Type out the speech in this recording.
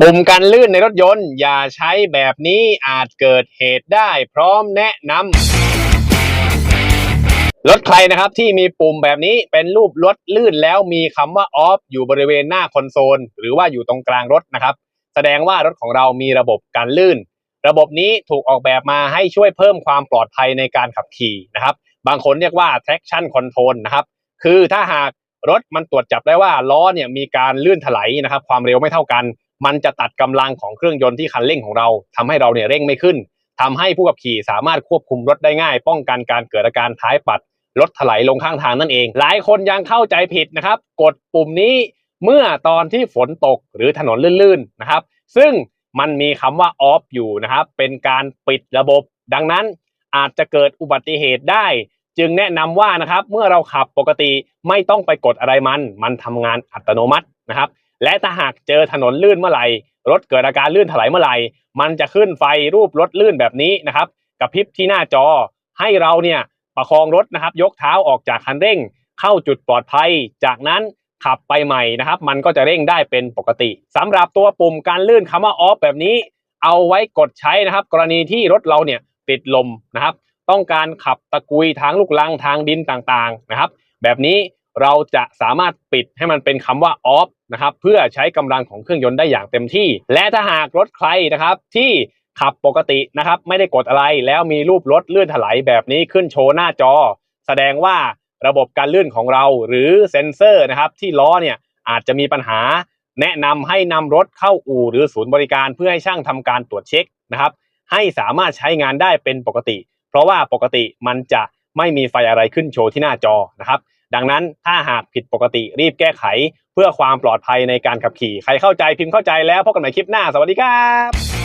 ปุ่มกันลื่นในรถยนต์ อย่าใช้แบบนี้อาจเกิดเหตุได้พร้อมแนะนำรถใครนะครับที่มีปุ่มแบบนี้เป็นรูปรถลื่นแล้วมีคำว่า off อยู่บริเวณหน้าคอนโซล หรือว่าอยู่ตรงกลางรถนะครับ แสดงว่ารถของเรามีระบบการลื่น ระบบนี้ถูกออกแบบมาให้ช่วยเพิ่มความปลอดภัยในการขับขี่นะครับ บางคนเรียกว่า traction control นะครับคือถ้าหากรถมันตรวจจับได้ว่าล้อเนี่ยมีการลื่นถลายนะครับ ความเร็วไม่เท่ากัน มันจะตัดกำลังของเครื่องยนต์ที่คันเร่งของเราทำให้เราเนี่ยเร่งไม่ขึ้นทำให้ผู้ขับขี่สามารถควบคุมรถได้ง่าย ป้องกันการเกิดอาการท้ายปัดรถถลายลงข้างทางนั่นเอง หลายคนยังเข้าใจผิดนะครับ กดปุ่มนี้เมื่อตอนที่ฝนตกหรือถนนลื่นๆนะครับ ซึ่งมันมีคำว่า off อยู่นะครับ เป็นการปิดระบบ ดังนั้นอาจจะเกิดอุบัติเหตุได้ จึงแนะนำว่านะครับ เมื่อเราขับปกติไม่ต้องไปกดอะไรมัน มันทำงานอัตโนมัตินะครับ และถ้าหากเจอถนนลื่นเมื่อไหร่รถเกิดอาการลื่นถลายเมื่อไหร่มันจะขึ้นไฟรูปรถลื่นแบบนี้นะครับกับพริบที่หน้าจอ ให้เราเนี่ยประคองรถนะครับ ยกเท้าออกจากคันเร่ง เข้าจุดปลอดภัย จากนั้นขับไปใหม่นะครับ มันก็จะเร่งได้เป็นปกติสำหรับตัวปุ่มการลื่นคำว่า off แบบนี้ เอาไว้กดใช้นะครับ กรณีที่รถเราเนี่ยติดลมนะครับ ต้องการขับตะกุยทางลูกลังทางดินต่างๆนะครับ แบบนี้ เราจะสามารถปิดให้มันเป็นคำว่า off นะครับเพื่อใช้กำลังของเครื่องยนต์ได้อย่างเต็มที่ และถ้าหากรถใครนะครับที่ขับปกตินะครับไม่ได้กดอะไรแล้วมีรูปรถเลื่อนถลายแบบนี้ขึ้นโชว์หน้าจอ แสดงว่าระบบการลื่นของเราหรือเซ็นเซอร์นะครับที่ล้อเนี่ยอาจจะมีปัญหา แนะนำให้นำรถเข้าอู่หรือศูนย์บริการเพื่อให้ช่างทำการตรวจเช็คนะครับ ให้สามารถใช้งานได้เป็นปกติ เพราะว่าปกติมันจะไม่มีไฟอะไรขึ้นโชว์ที่หน้าจอนะครับ ดังนั้นถ้าหากผิดปกติรีบแก้ไข เพื่อความปลอดภัยในการขับขี่ ใครเข้าใจพิมพ์เข้าใจแล้วพบกันใหม่คลิปหน้า สวัสดีครับ